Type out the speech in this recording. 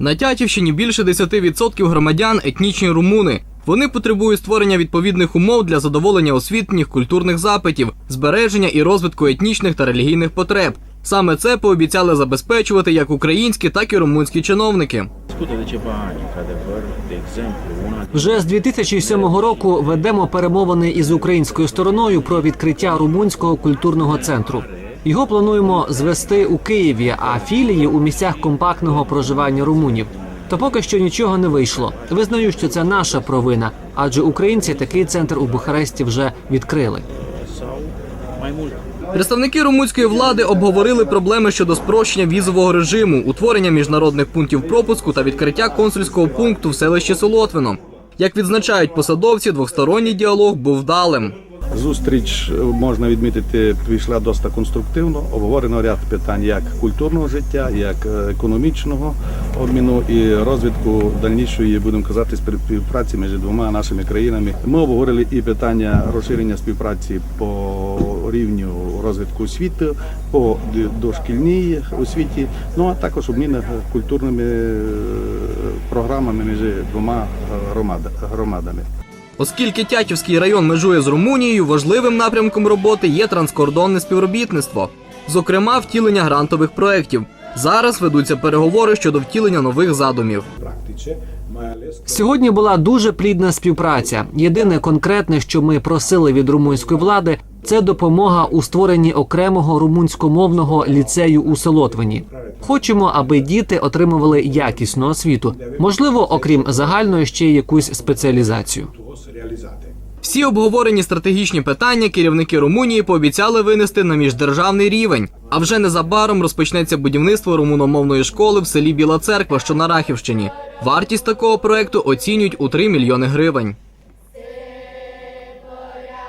На Тячівщині більше 10% громадян етнічні румуни. Вони потребують створення відповідних умов для задоволення освітніх культурних запитів, збереження і розвитку етнічних та релігійних потреб. Саме це пообіцяли забезпечувати як українські, так і румунські чиновники. Вже з 2007 року ведемо перемовини із українською стороною про відкриття румунського культурного центру. Його плануємо звести у Києві, а філії у місцях компактного проживання румунів. Та поки що нічого не вийшло. Визнаю, що це наша провина, адже українці такий центр у Бухаресті вже відкрили. Представники румунської влади обговорили проблеми щодо спрощення візового режиму, утворення міжнародних пунктів пропуску та відкриття консульського пункту в селищі Солотвино. Як відзначають посадовці, двосторонній діалог був вдалим. Зустріч е, можна відмітити прийшла досить конструктивно. Обговорено ряд питань як культурного життя, як е, економічного обміну і розвитку дальнішої, будемо казати, співпраці між двома нашими країнами. Ми обговорили і питання розширення співпраці по рівню розвитку освіти, по дошкільній освіті, ну а також обмін культурними е, програмами між двома громадами. Оскільки Тячівський район межує з Румунією, важливим напрямком роботи є транскордонне співробітництво, зокрема втілення грантових проєктів. Зараз ведуться переговори щодо втілення нових задумів. Сьогодні була дуже плідна співпраця. Єдине конкретне, що ми просили від румунської влади, це допомога у створенні окремого румунськомовного ліцею у Солотвині. Хочемо, аби діти отримували якісну освіту, можливо, окрім загальної ще й якусь спеціалізацію. Всі обговорені стратегічні питання керівники Румунії пообіцяли винести на міждержавний рівень. А вже незабаром розпочнеться будівництво румуномовної школи в селі Біла Церква, що на Рахівщині. Вартість такого проекту оцінюють у 3 мільйони гривень.